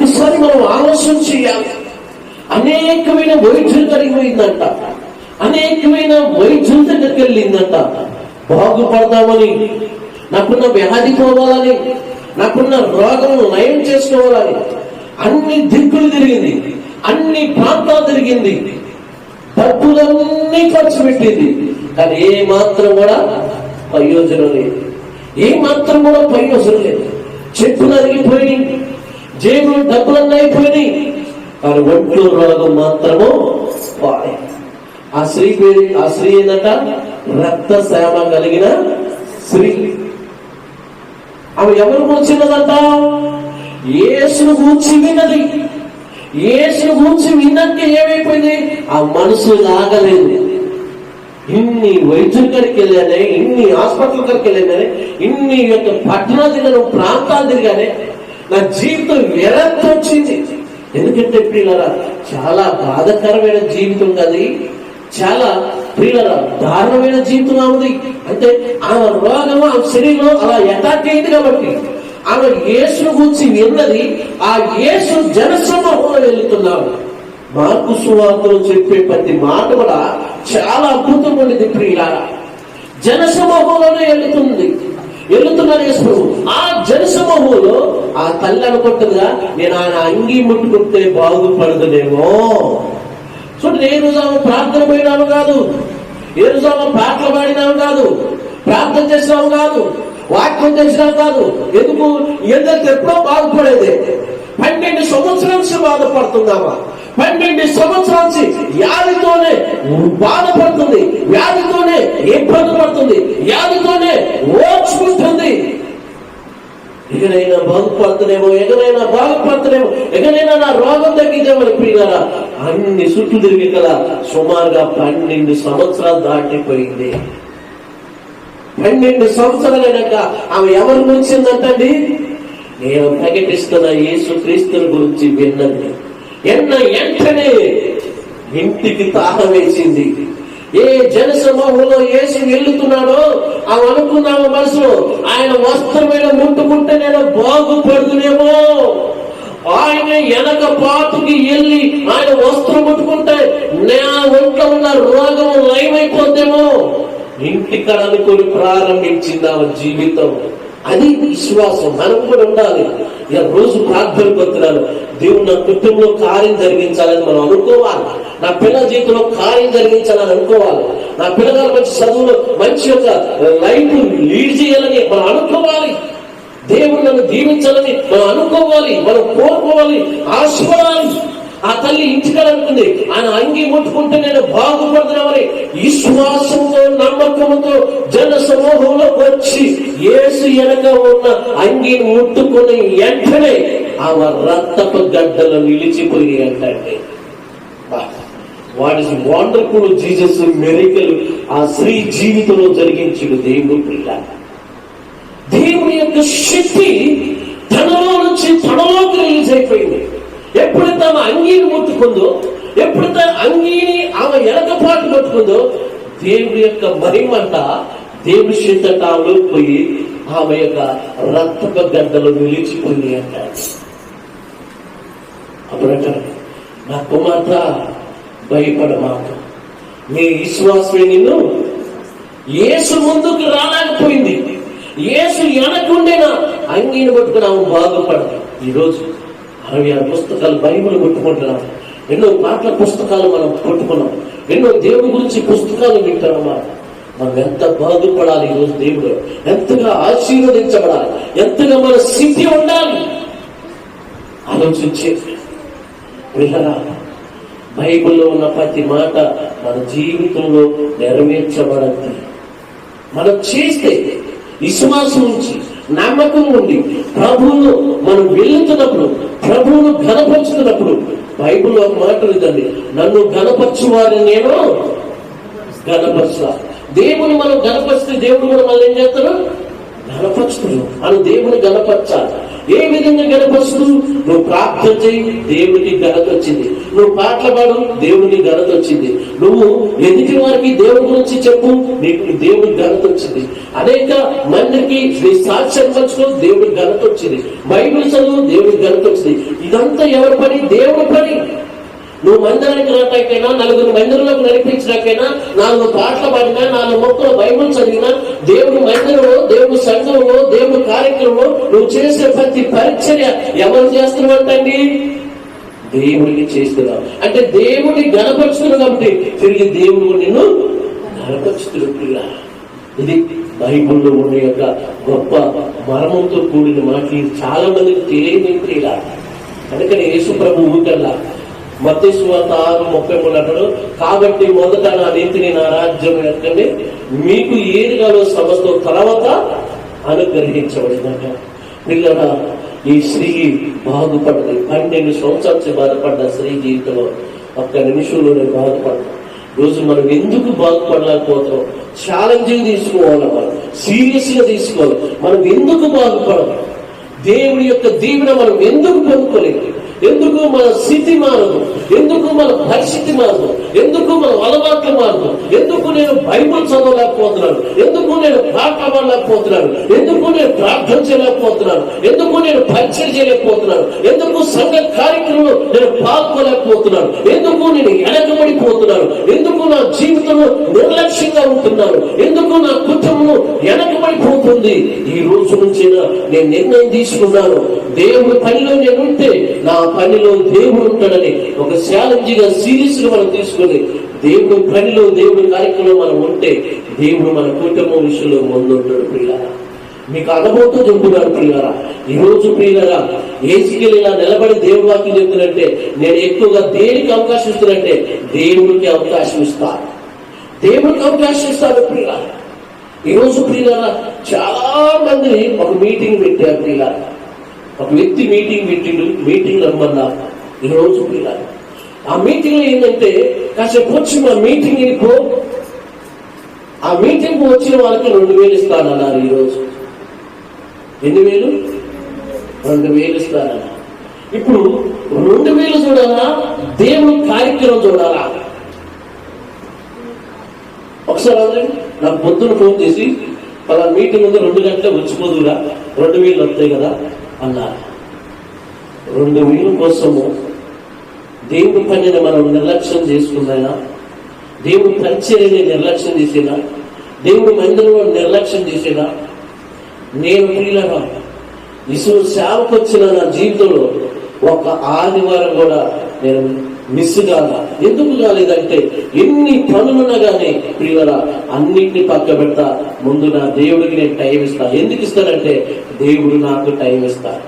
ఒక్కసారి మనం ఆలోచన చేయాలి. అనేకమైన వైద్యులు కలిగిపోయిందంట అనేకమైన వైద్యుల దగ్గరికి వెళ్ళిందంట. బాగుపడదామని నాకున్న వ్యాధి పోవాలని నాకున్న రోగం నయం చేసుకోవాలని అన్ని దిక్కులు తిరిగింది. అన్ని ప్రాంతాలు తిరిగింది. డబ్బులన్నీ ఖర్చు పెట్టింది. కానీ ఏ మాత్రం కూడా ప్రయోజనం లేదు. ఏ మాత్రం కూడా ప్రయోజనం లేదు. చెట్టు అరిగిపోయి జేబులు డబ్బులన్నీ అయిపోయినాయి. కానీ ఒంట్లో రోగం మాత్రము పాడే ఆ స్త్రీ పేరు ఆ స్త్రీ ఏంటంట రక్త సేవ కలిగిన స్త్రీ. ఆమె ఎవరు కూర్చున్నదంట? ఏసును కూర్చి విన్నది. ఏసును కూర్చి విన్నాక ఏమైపోయింది? ఆ మనసు లాగలేదు. ఇన్ని వైద్యుల కాడికి వెళ్ళానే ఇన్ని హాస్పిటల్ కాడికి వెళ్ళానే ఇన్ని యొక్క పట్టణ జిల్లాలో ప్రాంతాలు తిరిగానే నా జీవితం ఎలా వచ్చింది? ఎందుకంటే ప్రియులరా చాలా బాధకరమైన జీవితం కది. చాలా ప్రియులరా దారుణమైన జీవితం ఉంది. అంటే ఆమె రోగము ఆమె శరీరం అలా అటాక్ అయింది కాబట్టి ఆమె యేసును గురించి విన్నది. ఆ యేసు జనసమూహంలో వెళ్తున్నాడు. మార్పు సువార్తలు చెప్పే ప్రతి మాట కూడా చాలా అద్భుతం ఉండేది ప్రియులారా. జనసమూహంలోనే వెళుతుంది. వెళుతున్నారు యేసు ఆ జనసమూహంలో ఆ తల్లి అనుకుంటుందిగా నేను ఆయన అంగీ ముట్టుకుంటే బాగుపడదునేమో చూడండి ఏ రోజు ఆమె ప్రార్థన పోయినాము కాదు. ఏ రోజు ఆమె పాటలు పాడినాము కాదు. ప్రార్థన చేసినాము కాదు. వాక్యం చేసినాము కాదు. ఎందుకు? ఎందుకు ఎప్పుడో బాగుపడేది? పన్నెండు సంవత్సరాల నుంచి బాధపడుతుందామా పన్నెండు సంవత్సరాల నుంచి వ్యాధితోనే బాధపడుతుంది. వ్యాధితోనే ఇబ్బంది పడుతుంది. వ్యాధితో ఎగనైనా బాగుపడతలేమో ఎగనైనా బాగుపడతలేమో ఎగనైనా నా రోగం తగ్గించామని పిల్లరా అన్ని చుట్టూ తిరిగి కదా సుమారుగా పన్నెండు సంవత్సరాలు దాటిపోయింది. పన్నెండు సంవత్సరాలైనాక ఆమె ఎవరి వచ్చిందంటండి? నేను ప్రకటిస్తున్న యేసు క్రీస్తుని గురించి విన్నది. ఎన్న వెంటనే ఇంటికి తాహం వేసింది. ఏ జన సమూహంలో యేసు వెళ్తున్నాడో అవి అనుకున్నాము మనసులో. ఆయన వస్త్రమైన ముట్టుకుంటే నేను బాగుపడుతునేమో. ఆయన వెనక పాటుకి వెళ్ళి ఆయన వస్త్రం ముట్టుకుంటే నా ఒంట్లో ఉన్న రోగం లయమైపోతేమో ఇంటికడ అనుకుని ప్రారంభించింది ఆమె జీవితం. అది విశ్వాసం. మనం కూడా ఉండాలి. ఇక రోజు ప్రార్థన పత్రాలు దేవుడు నా కుటుంబంలో కార్యం జరిగించాలని మనం అనుకోవాలి. నా పిల్లల జీవితంలో కార్యం జరిగించాలని అనుకోవాలి. నా పిల్లగారు మంచి చదువులో మంచి యొక్క లైఫ్ లీడ్ చేయాలని మనం అనుకోవాలి. దేవుడు నన్ను దీవించాలని మనం అనుకోవాలి. మనం కోరుకోవాలి. ఆశపడాలి. ఆ తల్లి ఇంటికాలనుకుంది ఆయన అంగి ముట్టుకుంటే నేను బాగుపడుతున్నామని విశ్వాసంతో నమ్మకంతో జన సమూహంలోకి వచ్చి ఏసు వెనక ఉన్న అంగి ముట్టుకుని వెంటనే ఆమె రక్తపు గడ్డలు నిలిచిపోయి అంటే వాడి ఇస్ వండర్ఫుల్ జీజస్ మెరికల్ ఆ స్త్రీ జీవితంలో జరిగించిన దేవుడు పిల్ల. దేవుని యొక్క శక్తి ఎప్పుడు తమ అంగీని ముట్టుకుందో ఎప్పుడైతే అంగీని ఆమె ఎడకపాటు పట్టుకుందో దేవుడి యొక్క మహిమంట దేవుడి శీతకాలంలో పోయి ఆమె యొక్క రక్తక గడ్డలు నిలిచిపోయి అంటాడు అప్పుడు అంటాడు నా కుమార్తె భయపడమాక నీ విశ్వాసమే నిన్ను ఏసు ముందుకు రాలేకపోయింది. యేసు ఎనకుండేనా అంగీని పట్టుకున్నాము బాగుపడదు. ఈరోజు అరవై ఆరు పుస్తకాలు బైబుల్ కొట్టుకుంటున్నాం. ఎన్నో పాటల పుస్తకాలు మనం కొట్టుకున్నాం. ఎన్నో దేవుడి గురించి పుస్తకాలు వింటున్నామా మనం ఎంత బాధపడాలి ఈరోజు దేవుడు? ఎంతగా ఆశీర్వదించబడాలి? ఎంతగా మన స్థితి ఉండాలి? ఆలోచించే పిల్లరా బైబిల్లో ఉన్న ప్రతి మాట మన జీవితంలో నెరవేర్చబడద్ది. మనం చేస్తే విశ్వాసం ఉంచి నమ్మకం ఉండి ప్రభువును మనం వెళ్ళించినప్పుడు ప్రభువును ఘనపరుచుకున్నప్పుడు బైబిల్లో ఒక మాట నన్ను నన్ను గనపరచువారిని నేను ఘనపరచా. దేవుని మనం ఘనపరిస్తే దేవుడు కూడా మళ్ళీ ఏం చేస్తారు గనపరుచుతున్నాం అని దేవుని ఘనపరచాలి. ఏ విధంగా గనపరుస్తూ నువ్వు ప్రార్థన చేయి దేవుడికి ఘనత వచ్చింది. నువ్వు పాటలు పాడు దేవుడికి ఘనత వచ్చింది. నువ్వు ఎదుటి వారికి దేవుడి గురించి చెప్పు నీకు దేవుడికి ఘనత వచ్చింది. అనేక మందికి నీ సాక్ష్యం పంచుకో దేవుడికి ఘనత వచ్చింది. బైబిల్ చదువు దేవుడికి ఘనత వచ్చింది. ఇదంతా ఎవరి పని? దేవుడి పని. నువ్వు మందిరానికి రాటాకైనా నలుగురు మందిరంలోకి నడిపించడానికైనా నాలుగు పాటలు పాడినా నాలుగు మొక్కలు బైబుల్ చదివినా దేవుడి మందిరంలో దేవుడి సంఘంలో దేవుడి కార్యక్రమంలో నువ్వు చేసే ప్రతి పరిచర్య ఎవరు చేస్తున్నావంటండి దేవుడికి చేస్తున్నావు అంటే దేవుడిని గణపరుచుతున్నావు కాబట్టి తిరిగి దేవుడు నిన్ను గణపరుచుతున్నా ఇది బైబుల్లో ఉన్న యొక్క గొప్ప మర్మంతో కూడిన మాటలు. చాలా మందికి తెలియని ప్రియుల అందుకని యేసు ప్రభు ఊకల్లా మత్స్వార్త ఆరు ముప్పై మూడు అంటాడు. కాబట్టి మొదట నా నీతిని నా రాజ్యం ఎక్కండి మీకు ఏది కాదో సమస్తం తర్వాత అనుగ్రహించబడిందట పిల్లల ఈ స్త్రీ బాగుపడ్డది పన్నెండు సంవత్సరాలు బాధపడ్డ స్త్రీ జీవితంలో ఒక్క నిమిషంలోనే బాధపడ్డా. రోజు మనం ఎందుకు బాగుపడలేకపోతాం ఛాలెంజింగ్ తీసుకోవాలి మనం. సీరియస్గా తీసుకోవాలి. మనం ఎందుకు బాగుపడదు దేవుని యొక్క దీవెన మనం ఎందుకు పొందుకోలేదు? ఎందుకు మన స్థితి మారదు? ఎందుకు మన పరిస్థితి మారదు? ఎందుకు మన అలవాట్లు మారదు? ఎందుకు నేను బైబుల్ చదవలేకపోతున్నాను? ఎందుకు నేను పాట పాడలేకపోతున్నాను ఎందుకు నేను ప్రార్థన చేయలేకపోతున్నాను? ఎందుకు నేను పరిచయం చేయలేకపోతున్నాను? ఎందుకు సంఘ కార్యక్రమంలో నేను పాల్గొలేకపోతున్నాను ఎందుకు నేను వెనకబడిపోతున్నాను ఎందుకు నా జీవితం నిర్లక్ష్యంగా ఉంటున్నాను? ఎందుకు నా కుటుంబం వెనకబడిపోతుంది ఈ రోజు నుంచి నేను నిర్ణయం తీసుకున్నాను. దేవుడి పనిలో నేను ఉంటే నా పనిలో దేవుడు ఉంటాడని ఒక ఛాలెంజ్గా సీరియస్గా మనం తీసుకుని దేవుడి పనిలో దేవుడి కార్యక్రమంలో మనం ఉంటే దేవుడు మన కుటుంబం విషయంలో ముందు ఉంటాడు పిల్లరా మీకు అనుభవంతో చెబుతున్నాను ప్రియులారా. ఈ రోజు ప్రియులరా ఏసుకెళ్ళి ఇలా నిలబడి దేవుడు వాక్యం చెప్తున్నట్టే నేను ఎక్కువగా దేనికి అవకాశం ఇస్తున్నట్టే దేవుడికి అవకాశం ఇస్తాను. దేవుడికి అవకాశం ఇస్తాను ప్రియులారా. ఈ రోజు ప్రియులారా చాలా మంది ఒక మీటింగ్ పెట్టారు ప్రియులారా. ఒక వ్యక్తి మీటింగ్ పెట్టిండు మీటింగ్ రమ్మన్నా ఈ రోజు ఆ మీటింగ్లో ఏంటంటే కాసేపు వచ్చి మా మీటింగ్ పో. ఆ మీటింగ్ వచ్చిన వాళ్ళకి రెండు వేలు ఇస్తానన్నారు ఈరోజు. ఎన్ని వేలు? రెండు వేలు ఇస్తానన్నారు. ఇప్పుడు రెండు వేలు చూడాలా? దేవుని కార్యక్రమం చూడాలా? ఒకసారి అనండి నాకు పొద్దున ఫోన్ చేసి పలా మీటింగ్ ఉంది రెండు గంటలే వచ్చిపోదురా రెండు వేలు వస్తాయి కదా. అన్నారు. రెండు వీలు కోసము దేవుడి పనిని మనం నిర్లక్ష్యం చేసుకుందైనా దేవుడి పరిచర్యని నిర్లక్ష్యం చేసినా దేవుడి మందిరంలో నిర్లక్ష్యం చేసినా నేను ప్రియులరా ఇసు సేవకు వచ్చిన నా జీవితంలో ఒక ఆదివారం కూడా నేను మిస్ కాదా ఎందుకు కాలేదంటే ఎన్ని పనులున్నా కానీ ప్రియులరా అన్నింటినీ పక్క పెడతా. ముందు నా దేవుడికి నేను టైం ఇస్తా. ఎందుకు ఇస్తానంటే దేవుడు నాకు టైం ఇస్తా.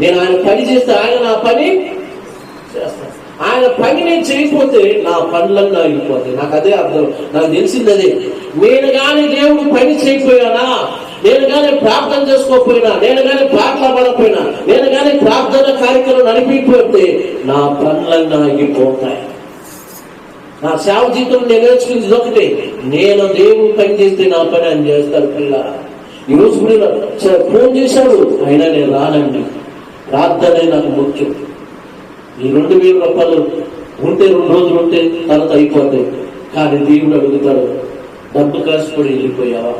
నేను ఆయన పని చేస్తే ఆయన నా పని చేస్తాను ఆయన పని నేను చేయకపోతే నా పనులన్నీ ఆగిపోతాయి. నాకు అదే అర్థం. నాకు తెలిసింది అదే. నేను కానీ దేవుడు పని చేయకపోయానా? ప్రార్థన చేసుకోకపోయినా నేను కానీ పాటలు పడకపోయినా నేను కానీ ప్రార్థన కార్యక్రమం నడిపిపోతే నా పనులన్నీ ఆగిపోతాయి. నా సేవ జీవితం నేను నేర్చుకుంది ఒకటే నేను దేవుడు పని చేస్తే నా పని అని చేస్తాను పిల్ల. ఈరోజు రోజు ఫోన్ చేశాడు అయినా నేను రానండి. ప్రార్థనే నాకు ముఖ్యం. ఈ రెండు వేల రూపాయలు ఉంటే రెండు రోజులు ఉంటే తర్వాత అయిపోతాయి. కానీ దేవుడు అడుగుతాడు డబ్బు కాసుకొని వెళ్ళిపోయావా?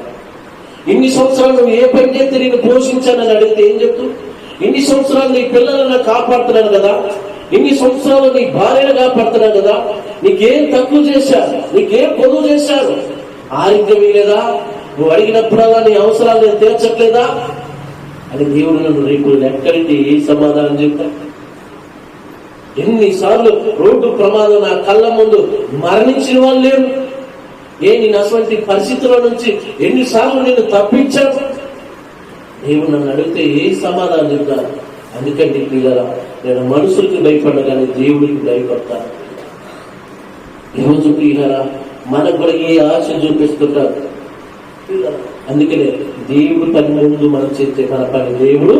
ఇన్ని సంవత్సరాలు నువ్వు ఏ పని చేస్తే నేను పోషించానని అడిగితే ఏం చెప్తూ? ఇన్ని సంవత్సరాలు నీ పిల్లలను కాపాడుతున్నాను కదా? ఇన్ని సంవత్సరాలు నీ భార్యను కాపాడుతున్నాను కదా? నీకేం తక్కువ చేశారు? నీకేం పొదువు చేశారు? ఆరోగ్యం లేదా? నువ్వు అడిగినప్పుడల్లా నీ అవసరాలు నేను తీర్చట్లేదా? అని దేవుడు నన్ను రేపు ఎక్కడికి ఏ సమాధానం చెప్తా? ఎన్నిసార్లు రోడ్డు ప్రమాదం నా కళ్ళ ముందు మరణించిన వాళ్ళు లేరు. ఏ నేను అటువంటి పరిస్థితుల నుంచి ఎన్నిసార్లు నేను తప్పించాను. దేవుడు నన్ను అడిగితే ఏ సమాధానం చెప్తాను? అందుకంటే పిల్లల నేను మనుషులకి భయపడ్డా కానీ దేవుడికి భయపడతాను ఈరోజు ప్రియులరా మనకు కూడా ఏ ఆశ చూపిస్తుంటారు? అందుకనే దేవుడు పని ముందు మనం చేస్తే మన పని దేవుడు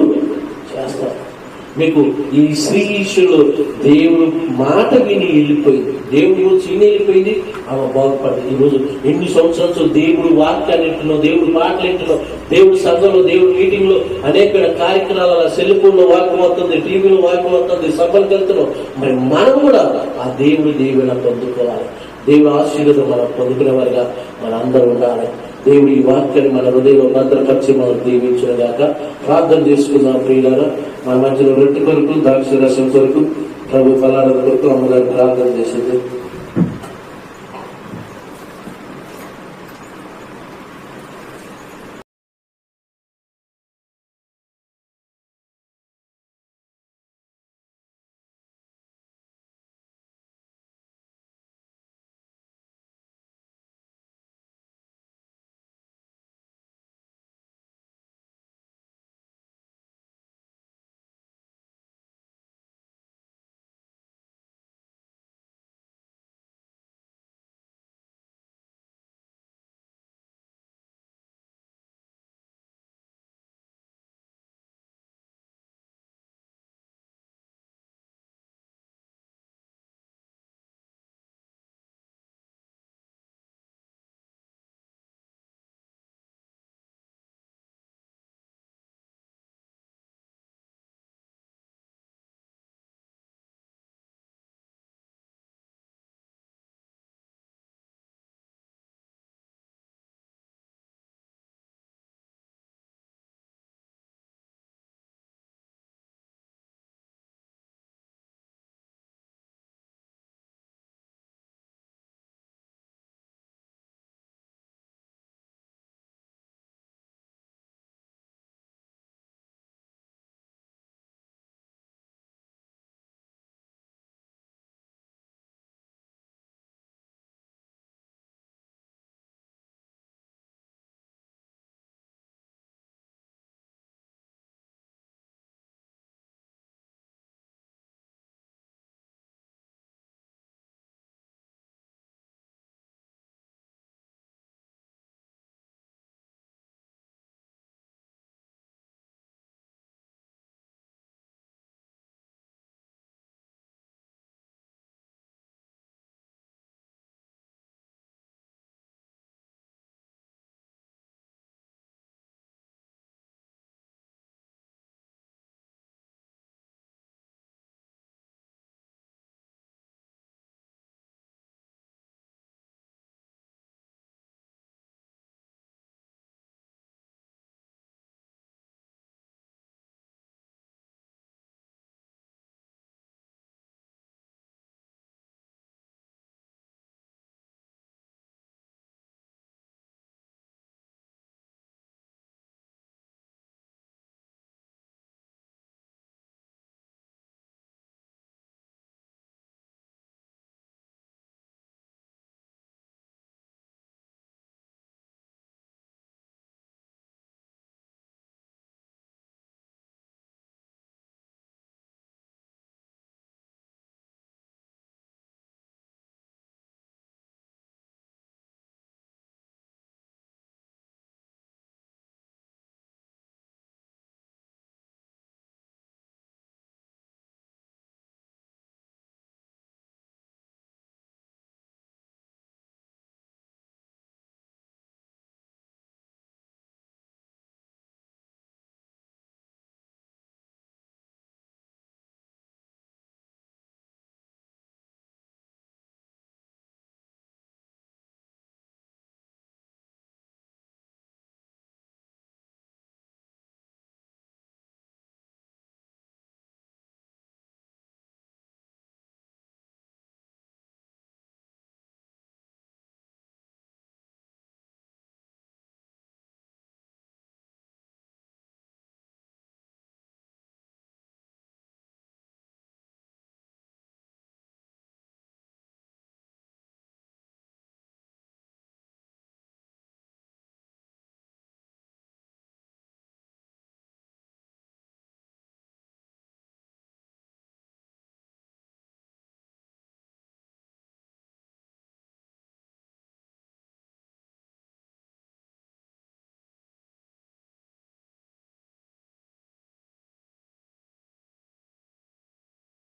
మీకు ఈ స్త్రీ ఈశ్వరుడు దేవుడు మాట విని వెళ్ళిపోయింది. దేవుడి గురించి విని వెళ్ళిపోయింది. ఆమె బాగుపడింది ఈ రోజు ఎన్ని సంవత్సరాలు దేవుడు వాక్యాలు వింటున్నాం దేవుడు మాటలు వింటున్నాం దేవుడు సంఘంలో దేవుడు మీటింగ్లో అనేక కార్యక్రమాల సెల్ ఫోన్లో వాక్యం వస్తుంది టీవీలో వాక్యం వస్తుంది సభలకు వెళ్తున్నాం మరి మనం కూడా ఆ దేవుడు దేవుడిని పొందుకోవాలి. దేవుడు ఆశీర్వాదం మనం పొందుకునే వారిగా ఉండాలి. దేవుడు ఈ వాక్యాన్ని మన హృదయంలో భద్రపరిచి దీవించినగాక. ప్రార్థన చేసుకుందాం ప్రియులారా. మన మధ్యలో రొట్టె కొరకు ద్రాక్ష రసం కొరకు ప్రభు ఫలాల కొరకు అమ్మగారు ప్రార్థన చేసింది.